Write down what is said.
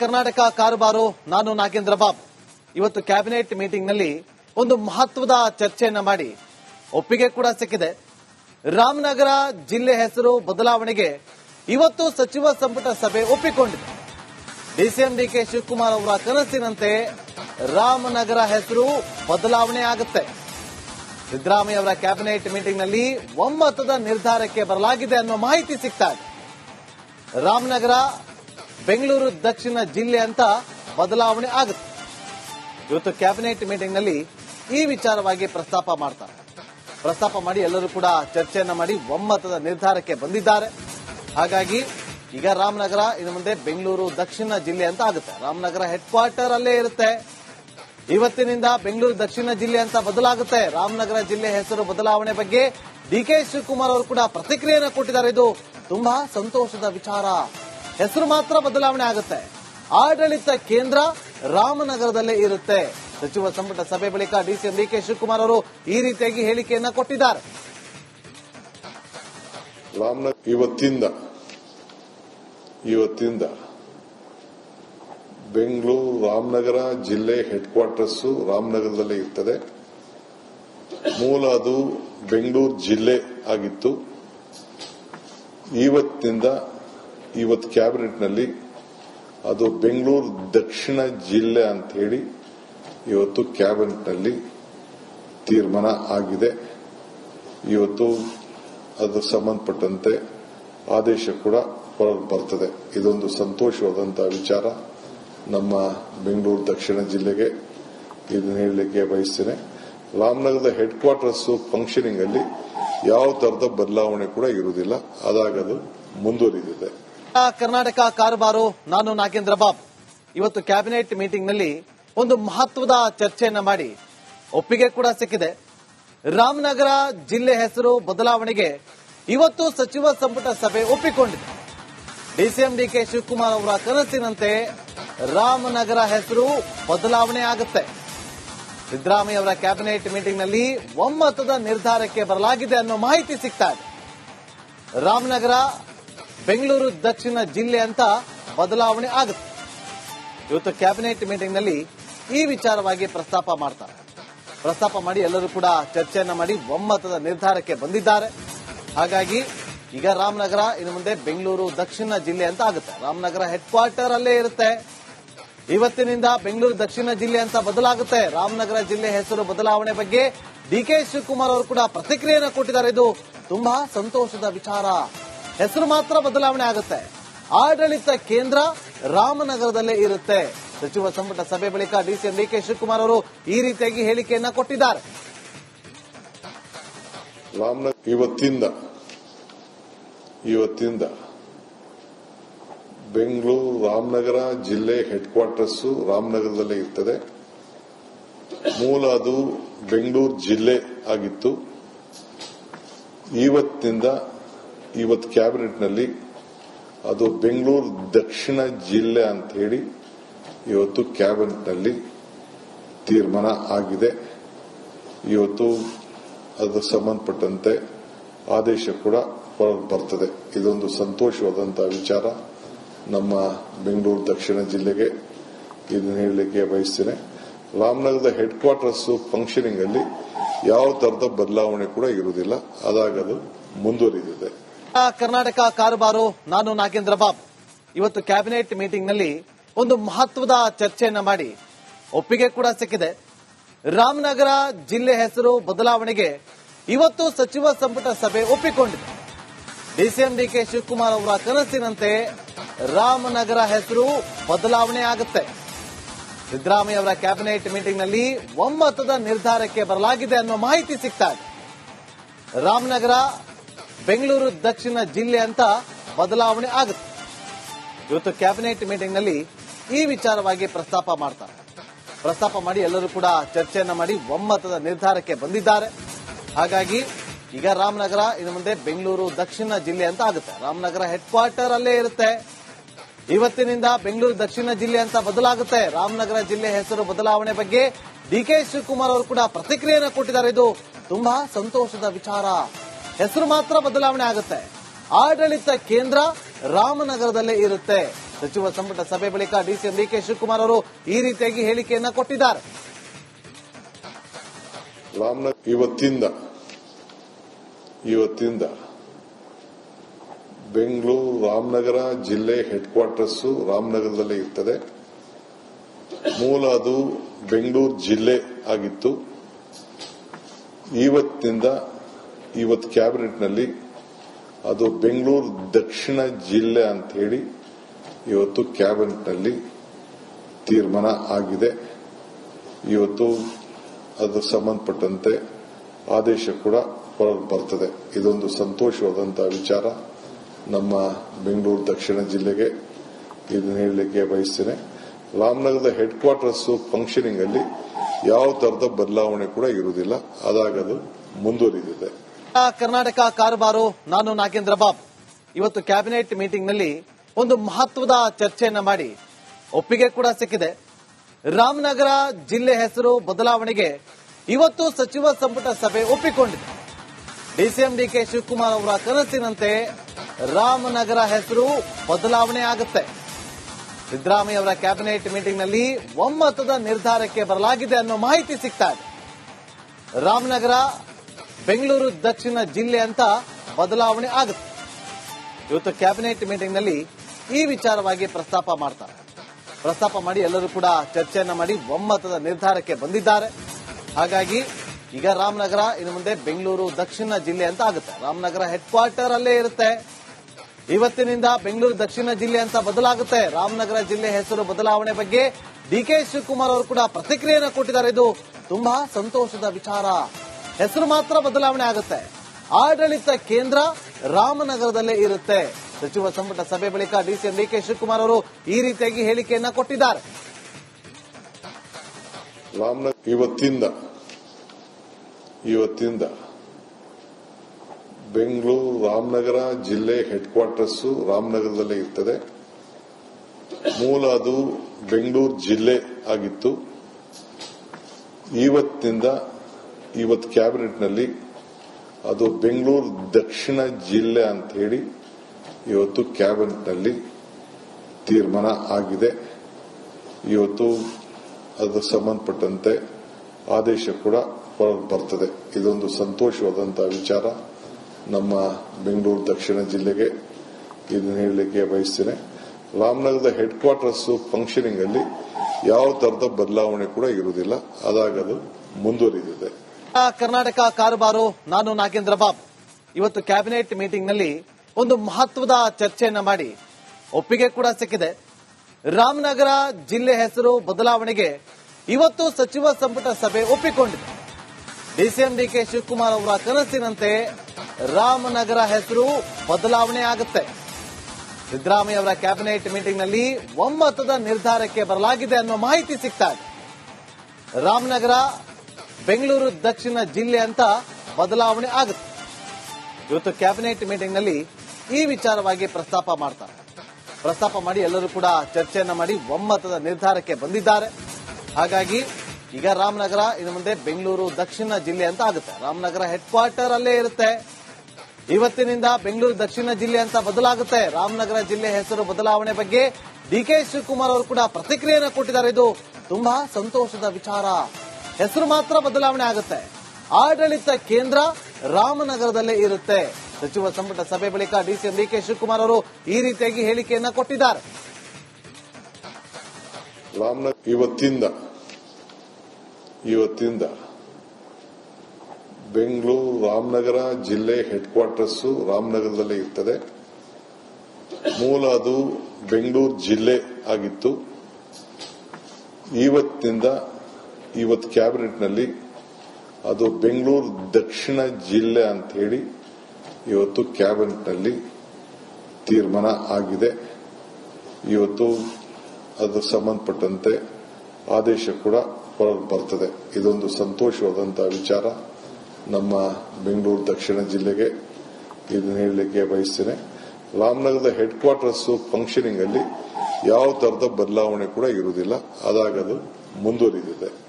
ಕರ್ನಾಟಕ ಕಾರುಬಾರು ನಾನು ನಾಗೇಂದ್ರ ಬಾಬ್. ಇವತ್ತು ಕ್ಯಾಬಿನೆಟ್ ಮೀಟಿಂಗ್ನಲ್ಲಿ ಒಂದು ಮಹತ್ವದ ಚರ್ಚೆಯನ್ನ ಮಾಡಿ ಒಪ್ಪಿಗೆ ಕೂಡ ಸಿಕ್ಕಿದೆ. ರಾಮನಗರ ಜಿಲ್ಲೆ ಹೆಸರು ಬದಲಾವಣೆಗೆ ಇವತ್ತು ಸಚಿವ ಸಂಪುಟ ಸಭೆ ಒಪ್ಪಿಕೊಂಡಿದೆ. ಡಿಸಿಎಂ ಡಿಕೆ ಶಿವಕುಮಾರ್ ಅವರ ಕನಸಿನಂತೆ ರಾಮನಗರ ಹೆಸರು ಬದಲಾವಣೆ ಆಗುತ್ತೆ. ಸಿದ್ದರಾಮಯ್ಯ ಅವರ ಕ್ಯಾಬಿನೆಟ್ ಮೀಟಿಂಗ್ನಲ್ಲಿ ಒಮ್ಮತದ ನಿರ್ಧಾರಕ್ಕೆ ಬರಲಾಗಿದೆ ಅನ್ನೋ ಮಾಹಿತಿ ಸಿಗ್ತಾ ರಾಮನಗರ ಬೆಂಗಳೂರು ದಕ್ಷಿಣ ಜಿಲ್ಲೆ ಅಂತ ಬದಲಾವಣೆ ಆಗುತ್ತೆ. ಇವತ್ತು ಕ್ಯಾಬಿನೆಟ್ ಮೀಟಿಂಗ್ನಲ್ಲಿ ಈ ವಿಚಾರವಾಗಿ ಪ್ರಸ್ತಾಪ ಮಾಡ್ತಾರೆ. ಪ್ರಸ್ತಾಪ ಮಾಡಿ ಎಲ್ಲರೂ ಕೂಡ ಚರ್ಚೆಯನ್ನ ಮಾಡಿ ಒಮ್ಮತದ ನಿರ್ಧಾರಕ್ಕೆ ಬಂದಿದ್ದಾರೆ. ಹಾಗಾಗಿ ಈಗ ರಾಮನಗರ ಇನ್ನು ಮುಂದೆ ಬೆಂಗಳೂರು ದಕ್ಷಿಣ ಜಿಲ್ಲೆ ಅಂತ ಆಗುತ್ತೆ. ರಾಮನಗರ ಹೆಡ್ ಕ್ವಾರ್ಟರ್ ಅಲ್ಲೇ ಇರುತ್ತೆ. ಇವತ್ತಿನಿಂದ ಬೆಂಗಳೂರು ದಕ್ಷಿಣ ಜಿಲ್ಲೆ ಅಂತ ಬದಲಾಗುತ್ತೆ. ರಾಮನಗರ ಜಿಲ್ಲೆ ಹೆಸರು ಬದಲಾವಣೆ ಬಗ್ಗೆ ಡಿ ಕೆ ಶಿವಕುಮಾರ್ ಅವರು ಕೂಡ ಪ್ರತಿಕ್ರಿಯೆಯನ್ನು ಕೊಟ್ಟಿದ್ದಾರೆ. ಇದು ತುಂಬಾ ಸಂತೋಷದ ವಿಚಾರ. ಹೆಸರು ಮಾತ್ರ ಬದಲಾವಣೆ ಆಗುತ್ತೆ. ಆಡಳಿತ ಕೇಂದ್ರ ರಾಮನಗರದಲ್ಲೇ ಇರುತ್ತೆ. ಸಚಿವ ಸಂಪುಟ ಸಭೆ ಬಳಿಕ ಡಿಸಿಎಂ ಡಿಕೆ ಶಿವಕುಮಾರ್ ಅವರು ಈ ರೀತಿಯಾಗಿ ಹೇಳಿಕೆಯನ್ನ ಕೊಟ್ಟಿದ್ದಾರೆ. ಇವತ್ತಿಂದ ಇವತ್ತಿಂದ ಬೆಂಗಳೂರು ರಾಮನಗರ ಜಿಲ್ಲೆ ಹೆಡ್ ಕ್ವಾರ್ಟರ್ಸ್ ರಾಮನಗರದಲ್ಲೇ ಇರ್ತದೆ. ಮೂಲ ಅದು ಬೆಂಗಳೂರು ಜಿಲ್ಲೆ ಆಗಿತ್ತು. ಇವತ್ತಿನಿಂದ ಇವತ್ತು ಕ್ಯಾಬಿನೆಟ್ನಲ್ಲಿ ಅದು ಬೆಂಗಳೂರು ದಕ್ಷಿಣ ಜಿಲ್ಲೆ ಅಂತ ಹೇಳಿ ಇವತ್ತು ಕ್ಯಾಬಿನೆಟ್ನಲ್ಲಿ ತೀರ್ಮಾನ ಆಗಿದೆ. ಇವತ್ತು ಅದಕ್ಕೆ ಸಂಬಂಧಪಟ್ಟಂತೆ ಆದೇಶ ಕೂಡ ಬರ್ತದೆ. ಇದೊಂದು ಸಂತೋಷವಾದಂತಹ ವಿಚಾರ. ನಮ್ಮ ಬೆಂಗಳೂರು ದಕ್ಷಿಣ ಜಿಲ್ಲೆಗೆ ಇದನ್ನ ಹೇಳಲಿಕ್ಕೆ ಬಯಸ್ತೇನೆ. ರಾಮನಗರದ ಹೆಡ್ ಕ್ವಾರ್ಟರ್ಸ್ ಫಂಕ್ಷನಿಂಗ್ ಅಲ್ಲಿ ಯಾವ ತರದ ಬದಲಾವಣೆ ಕೂಡ ಇರುವುದಿಲ್ಲ. ಅದಾಗದು ಮುಂದುವರಿದಿದೆ. ಕರ್ನಾಟಕ ಕಾರುಬಾರು ನಾನು ನಾಗೇಂದ್ರ ಬಾಬ್. ಇವತ್ತು ಕ್ಯಾಬಿನೆಟ್ ಮೀಟಿಂಗ್ನಲ್ಲಿ ಒಂದು ಮಹತ್ವದ ಚರ್ಚೆಯನ್ನ ಮಾಡಿ ಒಪ್ಪಿಗೆ ಕೂಡ ಸಿಕ್ಕಿದೆ. ರಾಮನಗರ ಜಿಲ್ಲೆ ಹೆಸರು ಬದಲಾವಣೆಗೆ ಇವತ್ತು ಸಚಿವ ಸಂಪುಟ ಸಭೆ ಒಪ್ಪಿಕೊಂಡಿದೆ. ಡಿಸಿಎಂ ಡಿಕೆ ಶಿವಕುಮಾರ್ ಅವರ ಕನಸಿನಂತೆ ರಾಮನಗರ ಹೆಸರು ಬದಲಾವಣೆ ಆಗುತ್ತೆ. ಸಿದ್ದರಾಮಯ್ಯ ಅವರ ಕ್ಯಾಬಿನೆಟ್ ಮೀಟಿಂಗ್ನಲ್ಲಿ ಒಮ್ಮತದ ನಿರ್ಧಾರಕ್ಕೆ ಬರಲಾಗಿದೆ ಅನ್ನೋ ಮಾಹಿತಿ ಸಿಗ್ತಾ ಇದೆ. ರಾಮನಗರ ಬೆಂಗಳೂರು ದಕ್ಷಿಣ ಜಿಲ್ಲೆ ಅಂತ ಬದಲಾವಣೆ ಆಗುತ್ತೆ. ಇವತ್ತು ಕ್ಯಾಬಿನೆಟ್ ಮೀಟಿಂಗ್ನಲ್ಲಿ ಈ ವಿಚಾರವಾಗಿ ಪ್ರಸ್ತಾಪ ಮಾಡ್ತಾರೆ. ಪ್ರಸ್ತಾಪ ಮಾಡಿ ಎಲ್ಲರೂ ಕೂಡ ಚರ್ಚೆಯನ್ನ ಮಾಡಿ ಒಮ್ಮತದ ನಿರ್ಧಾರಕ್ಕೆ ಬಂದಿದ್ದಾರೆ. ಹಾಗಾಗಿ ಈಗ ರಾಮನಗರ ಇನ್ನು ಮುಂದೆ ಬೆಂಗಳೂರು ದಕ್ಷಿಣ ಜಿಲ್ಲೆ ಅಂತ ಆಗುತ್ತೆ. ರಾಮನಗರ ಹೆಡ್ ಕ್ವಾರ್ಟರ್ ಅಲ್ಲೇ ಇರುತ್ತೆ. ಇವತ್ತಿನಿಂದ ಬೆಂಗಳೂರು ದಕ್ಷಿಣ ಜಿಲ್ಲೆ ಅಂತ ಬದಲಾಗುತ್ತೆ. ರಾಮನಗರ ಜಿಲ್ಲೆ ಹೆಸರು ಬದಲಾವಣೆ ಬಗ್ಗೆ ಡಿ ಕೆ ಶಿವಕುಮಾರ್ ಅವರು ಕೂಡ ಪ್ರತಿಕ್ರಿಯೆಯನ್ನು ಕೊಟ್ಟಿದ್ದಾರೆ. ಇದು ತುಂಬಾ ಸಂತೋಷದ ವಿಚಾರ. ಹೆಸರು ಮಾತ್ರ ಬದಲಾವಣೆ ಆಗುತ್ತೆ. ಆಡಳಿತ ಕೇಂದ್ರ ರಾಮನಗರದಲ್ಲೇ ಇರುತ್ತೆ. ಸಚಿವ ಸಂಪುಟ ಸಭೆ ಬಳಿಕ ಡಿಸಿಎಂ ಡಿಕೆ ಶಿವಕುಮಾರ್ ಅವರು ಈ ರೀತಿಯಾಗಿ ಹೇಳಿಕೆಯನ್ನ ಕೊಟ್ಟಿದ್ದಾರೆ. ಇವತ್ತಿಂದ ಇವತ್ತಿಂದ ಬೆಂಗಳೂರು ರಾಮನಗರ ಜಿಲ್ಲೆ ಹೆಡ್ ಕ್ವಾರ್ಟರ್ಸ್ ರಾಮನಗರದಲ್ಲೇ ಇರ್ತದೆ. ಮೂಲ ಅದು ಬೆಂಗಳೂರು ಜಿಲ್ಲೆ ಆಗಿತ್ತು. ಇವತ್ತಿನಿಂದ ಇವತ್ತು ಕ್ಯಾಬಿನೆಟ್ನಲ್ಲಿ ಅದು ಬೆಂಗಳೂರು ದಕ್ಷಿಣ ಜಿಲ್ಲೆ ಅಂತ ಹೇಳಿ ಇವತ್ತು ಕ್ಯಾಬಿನೆಟ್ನಲ್ಲಿ ತೀರ್ಮಾನ ಆಗಿದೆ. ಇವತ್ತು ಅದಕ್ಕೆ ಸಂಬಂಧಪಟ್ಟಂತೆ ಆದೇಶ ಕೂಡ ಬರ್ತದೆ. ಇದೊಂದು ಸಂತೋಷವಾದಂತಹ ವಿಚಾರ. ನಮ್ಮ ಬೆಂಗಳೂರು ದಕ್ಷಿಣ ಜಿಲ್ಲೆಗೆ ಇದನ್ನ ಹೇಳಲಿಕ್ಕೆ ಬಯಸ್ತೇನೆ. ರಾಮನಗರದ ಹೆಡ್ ಕ್ವಾರ್ಟರ್ಸ್ ಫಂಕ್ಷನಿಂಗ್ ಅಲ್ಲಿ ಯಾವ ತರದ ಬದಲಾವಣೆ ಕೂಡ ಇರುವುದಿಲ್ಲ. ಅದಾಗದು ಮುಂದುವರಿದಿದೆ. ಕರ್ನಾಟಕ ಕಾರುಬಾರು ನಾನು ನಾಗೇಂದ್ರ ಬಾಬ್. ಇವತ್ತು ಕ್ಯಾಬಿನೆಟ್ ಮೀಟಿಂಗ್ನಲ್ಲಿ ಒಂದು ಮಹತ್ವದ ಚರ್ಚೆಯನ್ನ ಮಾಡಿ ಒಪ್ಪಿಗೆ ಕೂಡ ಸಿಕ್ಕಿದೆ. ರಾಮನಗರ ಜಿಲ್ಲೆ ಹೆಸರು ಬದಲಾವಣೆಗೆ ಇವತ್ತು ಸಚಿವ ಸಂಪುಟ ಸಭೆ ಒಪ್ಪಿಕೊಂಡಿದೆ. ಡಿಸಿಎಂ ಡಿಕೆ ಶಿವಕುಮಾರ್ ಅವರ ಕನಸಿನಂತೆ ರಾಮನಗರ ಹೆಸರು ಬದಲಾವಣೆ ಆಗುತ್ತೆ. ಸಿದ್ದರಾಮಯ್ಯ ಅವರ ಕ್ಯಾಬಿನೆಟ್ ಮೀಟಿಂಗ್ನಲ್ಲಿ ಒಮ್ಮತದ ನಿರ್ಧಾರಕ್ಕೆ ಬರಲಾಗಿದೆ ಅನ್ನೋ ಮಾಹಿತಿ ಸಿಗ್ತಾ ಇದೆ. ರಾಮನಗರ ಬೆಂಗಳೂರು ದಕ್ಷಿಣ ಜಿಲ್ಲೆ ಅಂತ ಬದಲಾವಣೆ ಆಗುತ್ತೆ. ಇವತ್ತು ಕ್ಯಾಬಿನೆಟ್ ಮೀಟಿಂಗ್ನಲ್ಲಿ ಈ ವಿಚಾರವಾಗಿ ಪ್ರಸ್ತಾಪ ಮಾಡ್ತಾರೆ. ಪ್ರಸ್ತಾಪ ಮಾಡಿ ಎಲ್ಲರೂ ಕೂಡ ಚರ್ಚೆಯನ್ನ ಮಾಡಿ ಒಮ್ಮತದ ನಿರ್ಧಾರಕ್ಕೆ ಬಂದಿದ್ದಾರೆ. ಹಾಗಾಗಿ ಈಗ ರಾಮನಗರ ಇನ್ನು ಮುಂದೆ ಬೆಂಗಳೂರು ದಕ್ಷಿಣ ಜಿಲ್ಲೆ ಅಂತ ಆಗುತ್ತೆ. ರಾಮನಗರ ಹೆಡ್ ಕ್ವಾರ್ಟರ್ ಅಲ್ಲೇ ಇರುತ್ತೆ. ಇವತ್ತಿನಿಂದ ಬೆಂಗಳೂರು ದಕ್ಷಿಣ ಜಿಲ್ಲೆ ಅಂತ ಬದಲಾಗುತ್ತೆ. ರಾಮನಗರ ಜಿಲ್ಲೆ ಹೆಸರು ಬದಲಾವಣೆ ಬಗ್ಗೆ ಡಿ ಕೆ ಶಿವಕುಮಾರ್ ಅವರು ಕೂಡ ಪ್ರತಿಕ್ರಿಯೆಯನ್ನು ಕೊಟ್ಟಿದ್ದಾರೆ. ಇದು ತುಂಬಾ ಸಂತೋಷದ ವಿಚಾರ. ಹೆಸರು ಮಾತ್ರ ಬದಲಾವಣೆ ಆಗುತ್ತೆ. ಆಡಳಿತ ಕೇಂದ್ರ ರಾಮನಗರದಲ್ಲೇ ಇರುತ್ತೆ. ಸಚಿವ ಸಂಪುಟ ಸಭೆ ಬಳಿಕ ಡಿಸಿಎಂ ಡಿಕೆ ಶಿವಕುಮಾರ್ ಅವರು ಈ ರೀತಿಯಾಗಿ ಹೇಳಿಕೆಯನ್ನ ಕೊಟ್ಟಿದ್ದಾರೆ. ಇವತ್ತಿಂದ ಇವತ್ತಿಂದ ಬೆಂಗಳೂರು ರಾಮನಗರ ಜಿಲ್ಲೆ ಹೆಡ್ ಕ್ವಾರ್ಟರ್ಸ್ ರಾಮನಗರದಲ್ಲೇ ಇರ್ತದೆ. ಮೂಲ ಅದು ಬೆಂಗಳೂರು ಜಿಲ್ಲೆ ಆಗಿತ್ತು. ಇವತ್ತಿನಿಂದ ಇವತ್ತು ಕ್ಯಾಬಿನೆಟ್ನಲ್ಲಿ ಅದು ಬೆಂಗಳೂರು ದಕ್ಷಿಣ ಜಿಲ್ಲೆ ಅಂತ ಹೇಳಿ ಇವತ್ತು ಕ್ಯಾಬಿನೆಟ್ನಲ್ಲಿ ತೀರ್ಮಾನ ಆಗಿದೆ. ಇವತ್ತು ಅದಕ್ಕೆ ಸಂಬಂಧಪಟ್ಟಂತೆ ಆದೇಶ ಕೂಡ ಬರ್ತದೆ. ಇದೊಂದು ಸಂತೋಷವಾದಂತಹ ವಿಚಾರ. ನಮ್ಮ ಬೆಂಗಳೂರು ದಕ್ಷಿಣ ಜಿಲ್ಲೆಗೆ ಇದನ್ನ ಹೇಳಲಿಕ್ಕೆ ಬಯಸ್ತೇನೆ. ರಾಮನಗರದ ಹೆಡ್ ಕ್ವಾರ್ಟರ್ಸ್ ಫಂಕ್ಷನಿಂಗ್ ಅಲ್ಲಿ ಯಾವ ತರದ ಬದಲಾವಣೆ ಕೂಡ ಇರುವುದಿಲ್ಲ. ಅದಾಗದು ಮುಂದುವರಿದಿದೆ. ಕರ್ನಾಟಕ ಕಾರುಬಾರು ನಾನು ನಾಗೇಂದ್ರ ಬಾಬ್. ಇವತ್ತು ಕ್ಯಾಬಿನೆಟ್ ಮೀಟಿಂಗ್ನಲ್ಲಿ ಒಂದು ಮಹತ್ವದ ಚರ್ಚೆಯನ್ನ ಮಾಡಿ ಒಪ್ಪಿಗೆ ಕೂಡ ಸಿಕ್ಕಿದೆ. ರಾಮನಗರ ಜಿಲ್ಲೆ ಹೆಸರು ಬದಲಾವಣೆಗೆ ಇವತ್ತು ಸಚಿವ ಸಂಪುಟ ಸಭೆ ಒಪ್ಪಿಕೊಂಡಿದೆ. ಡಿಸಿಎಂ ಡಿಕೆ ಶಿವಕುಮಾರ್ ಅವರ ಕನಸಿನಂತೆ ರಾಮನಗರ ಹೆಸರು ಬದಲಾವಣೆ ಆಗುತ್ತೆ. ಸಿದ್ದರಾಮಯ್ಯ ಅವರ ಕ್ಯಾಬಿನೆಟ್ ಮೀಟಿಂಗ್ನಲ್ಲಿ ಒಮ್ಮತದ ನಿರ್ಧಾರಕ್ಕೆ ಬರಲಾಗಿದೆ ಅನ್ನೋ ಮಾಹಿತಿ ಸಿಗ್ತಾ ಇದೆ. ರಾಮನಗರ ಬೆಂಗಳೂರು ದಕ್ಷಿಣ ಜಿಲ್ಲೆ ಅಂತ ಬದಲಾವಣೆ ಆಗುತ್ತೆ. ಇವತ್ತು ಕ್ಯಾಬಿನೆಟ್ ಮೀಟಿಂಗ್ನಲ್ಲಿ ಈ ವಿಚಾರವಾಗಿ ಪ್ರಸ್ತಾಪ ಮಾಡ್ತಾರೆ. ಪ್ರಸ್ತಾಪ ಮಾಡಿ ಎಲ್ಲರೂ ಕೂಡ ಚರ್ಚೆಯನ್ನ ಮಾಡಿ ಒಮ್ಮತದ ನಿರ್ಧಾರಕ್ಕೆ ಬಂದಿದ್ದಾರೆ. ಹಾಗಾಗಿ ಈಗ ರಾಮನಗರ ಇನ್ನು ಮುಂದೆ ಬೆಂಗಳೂರು ದಕ್ಷಿಣ ಜಿಲ್ಲೆ ಅಂತ ಆಗುತ್ತೆ. ರಾಮನಗರ ಹೆಡ್ ಕ್ವಾರ್ಟರ್ ಅಲ್ಲೇ ಇರುತ್ತೆ. ಇವತ್ತಿನಿಂದ ಬೆಂಗಳೂರು ದಕ್ಷಿಣ ಜಿಲ್ಲೆ ಅಂತ ಬದಲಾಗುತ್ತೆ. ರಾಮನಗರ ಜಿಲ್ಲೆ ಹೆಸರು ಬದಲಾವಣೆ ಬಗ್ಗೆ ಡಿ ಕೆ ಶಿವಕುಮಾರ್ ಅವರು ಕೂಡ ಪ್ರತಿಕ್ರಿಯೆಯನ್ನು ಕೊಟ್ಟಿದ್ದಾರೆ. ಇದು ತುಂಬಾ ಸಂತೋಷದ ವಿಚಾರ. ಹೆಸರು ಮಾತ್ರ ಬದಲಾವಣೆ ಆಗುತ್ತೆ. ಆಡಳಿತ ಕೇಂದ್ರ ರಾಮನಗರದಲ್ಲೇ ಇರುತ್ತೆ. ಸಚಿವ ಸಂಪುಟ ಸಭೆ ಬಳಿಕ ಡಿಸಿಎಂ ಡಿಕೆ ಶಿವಕುಮಾರ್ ಅವರು ಈ ರೀತಿಯಾಗಿ ಹೇಳಿಕೆಯನ್ನ ಕೊಟ್ಟಿದ್ದಾರೆ. ಇವತ್ತಿಂದ ಇವತ್ತಿಂದ ಬೆಂಗಳೂರು ರಾಮನಗರ ಜಿಲ್ಲೆ ಹೆಡ್ ಕ್ವಾರ್ಟರ್ಸ್ ರಾಮನಗರದಲ್ಲೇ ಇರ್ತದೆ. ಮೂಲ ಅದು ಬೆಂಗಳೂರು ಜಿಲ್ಲೆ ಆಗಿತ್ತು. ಇವತ್ತಿನಿಂದ ಇವತ್ತು ಕ್ಯಾಬಿನೆಟ್ನಲ್ಲಿ ಅದು ಬೆಂಗಳೂರು ದಕ್ಷಿಣ ಜಿಲ್ಲೆ ಅಂತ ಹೇಳಿ ಇವತ್ತು ಕ್ಯಾಬಿನೆಟ್ನಲ್ಲಿ ತೀರ್ಮಾನ ಆಗಿದೆ. ಇವತ್ತು ಅದಕ್ಕೆ ಸಂಬಂಧಪಟ್ಟಂತೆ ಆದೇಶ ಕೂಡ ಬರ್ತದೆ. ಇದೊಂದು ಸಂತೋಷವಾದಂತಹ ವಿಚಾರ. ನಮ್ಮ ಬೆಂಗಳೂರು ದಕ್ಷಿಣ ಜಿಲ್ಲೆಗೆ ಇದನ್ನ ಹೇಳಲಿಕ್ಕೆ ಬಯಸ್ತೇನೆ. ರಾಮನಗರದ ಹೆಡ್ ಕ್ವಾರ್ಟರ್ಸ್ ಫಂಕ್ಷನಿಂಗ್ ಅಲ್ಲಿ ಯಾವ ತರದ ಬದಲಾವಣೆ ಕೂಡ ಇರುವುದಿಲ್ಲ. ಅದಾಗದು ಮುಂದುವರಿದಿದೆ. ಕರ್ನಾಟಕ ಕಾರುಬಾರು ನಾನು ನಾಗೇಂದ್ರ ಬಾಬ್. ಇವತ್ತು ಕ್ಯಾಬಿನೆಟ್ ಮೀಟಿಂಗ್ನಲ್ಲಿ ಒಂದು ಮಹತ್ವದ ಚರ್ಚೆಯನ್ನ ಮಾಡಿ ಒಪ್ಪಿಗೆ ಕೂಡ ಸಿಕ್ಕಿದೆ. ರಾಮನಗರ ಜಿಲ್ಲೆ ಹೆಸರು ಬದಲಾವಣೆಗೆ ಇವತ್ತು ಸಚಿವ ಸಂಪುಟ ಸಭೆ ಒಪ್ಪಿಕೊಂಡಿದೆ. ಡಿಸಿಎಂ ಡಿಕೆ ಶಿವಕುಮಾರ್ ಅವರ ಕನಸಿನಂತೆ ರಾಮನಗರ ಹೆಸರು ಬದಲಾವಣೆ ಆಗುತ್ತೆ. ಸಿದ್ದರಾಮಯ್ಯ ಅವರ ಕ್ಯಾಬಿನೆಟ್ ಮೀಟಿಂಗ್ನಲ್ಲಿ ಒಮ್ಮತದ ನಿರ್ಧಾರಕ್ಕೆ ಬರಲಾಗಿದೆ ಅನ್ನೋ ಮಾಹಿತಿ ಸಿಗ್ತಾ ಇದೆ. ರಾಮನಗರ ಬೆಂಗಳೂರು ದಕ್ಷಿಣ ಜಿಲ್ಲೆ ಅಂತ ಬದಲಾವಣೆ ಆಗುತ್ತೆ. ಇವತ್ತು ಕ್ಯಾಬಿನೆಟ್ ಮೀಟಿಂಗ್ನಲ್ಲಿ ಈ ವಿಚಾರವಾಗಿ ಪ್ರಸ್ತಾಪ ಮಾಡ್ತಾರೆ. ಪ್ರಸ್ತಾಪ ಮಾಡಿ ಎಲ್ಲರೂ ಕೂಡ ಚರ್ಚೆಯನ್ನ ಮಾಡಿ ಒಮ್ಮತದ ನಿರ್ಧಾರಕ್ಕೆ ಬಂದಿದ್ದಾರೆ. ಹಾಗಾಗಿ ಈಗ ರಾಮನಗರ ಇನ್ನು ಮುಂದೆ ಬೆಂಗಳೂರು ದಕ್ಷಿಣ ಜಿಲ್ಲೆ ಅಂತ ಆಗುತ್ತೆ. ರಾಮನಗರ ಹೆಡ್ ಕ್ವಾರ್ಟರ್ ಅಲ್ಲೇ ಇರುತ್ತೆ. ಇವತ್ತಿನಿಂದ ಬೆಂಗಳೂರು ದಕ್ಷಿಣ ಜಿಲ್ಲೆ ಅಂತ ಬದಲಾಗುತ್ತೆ. ರಾಮನಗರ ಜಿಲ್ಲೆ ಹೆಸರು ಬದಲಾವಣೆ ಬಗ್ಗೆ ಡಿ ಕೆ ಶಿವಕುಮಾರ್ ಅವರು ಕೂಡ ಪ್ರತಿಕ್ರಿಯೆಯನ್ನು ಕೊಟ್ಟಿದ್ದಾರೆ. ಇದು ತುಂಬಾ ಸಂತೋಷದ ವಿಚಾರ. ಹೆಸರು ಮಾತ್ರ ಬದಲಾವಣೆ ಆಗುತ್ತೆ. ಆಡಳಿತ ಕೇಂದ್ರ ರಾಮನಗರದಲ್ಲೇ ಇರುತ್ತೆ. ಸಚಿವ ಸಂಪುಟ ಸಭೆ ಬಳಿಕ ಡಿಸಿಎಂ ಡಿಕೆ ಶಿವಕುಮಾರ್ ಅವರು ಈ ರೀತಿಯಾಗಿ ಹೇಳಿಕೆಯನ್ನ ಕೊಟ್ಟಿದ್ದಾರೆ. ಇವತ್ತಿಂದ ಇವತ್ತಿಂದ ಬೆಂಗಳೂರು ರಾಮನಗರ ಜಿಲ್ಲೆ ಹೆಡ್ ಕ್ವಾರ್ಟರ್ಸ್ ರಾಮನಗರದಲ್ಲೇ ಇರ್ತದೆ. ಮೂಲ ಅದು ಬೆಂಗಳೂರು ಜಿಲ್ಲೆ ಆಗಿತ್ತು. ಇವತ್ತಿನಿಂದ ಇವತ್ತು ಕ್ಯಾಬಿನೆಟ್ನಲ್ಲಿ ಅದು ಬೆಂಗಳೂರು ದಕ್ಷಿಣ ಜಿಲ್ಲೆ ಅಂತ ಹೇಳಿ ಇವತ್ತು ಕ್ಯಾಬಿನೆಟ್ನಲ್ಲಿ ತೀರ್ಮಾನ ಆಗಿದೆ. ಇವತ್ತು ಅದಕ್ಕೆ ಸಂಬಂಧಪಟ್ಟಂತೆ ಆದೇಶ ಕೂಡ ಬರ್ತದೆ. ಇದೊಂದು ಸಂತೋಷವಾದಂತಹ ವಿಚಾರ. ನಮ್ಮ ಬೆಂಗಳೂರು ದಕ್ಷಿಣ ಜಿಲ್ಲೆಗೆ ಇದನ್ನ ಹೇಳಲಿಕ್ಕೆ ಬಯಸ್ತೇನೆ. ರಾಮನಗರದ ಹೆಡ್ ಕ್ವಾರ್ಟರ್ಸ್ ಫಂಕ್ಷನಿಂಗ್ ಅಲ್ಲಿ ಯಾವ ತರದ ಬದಲಾವಣೆ ಕೂಡ ಇರುವುದಿಲ್ಲ. ಅದಾಗದು ಮುಂದುವರಿದಿದೆ.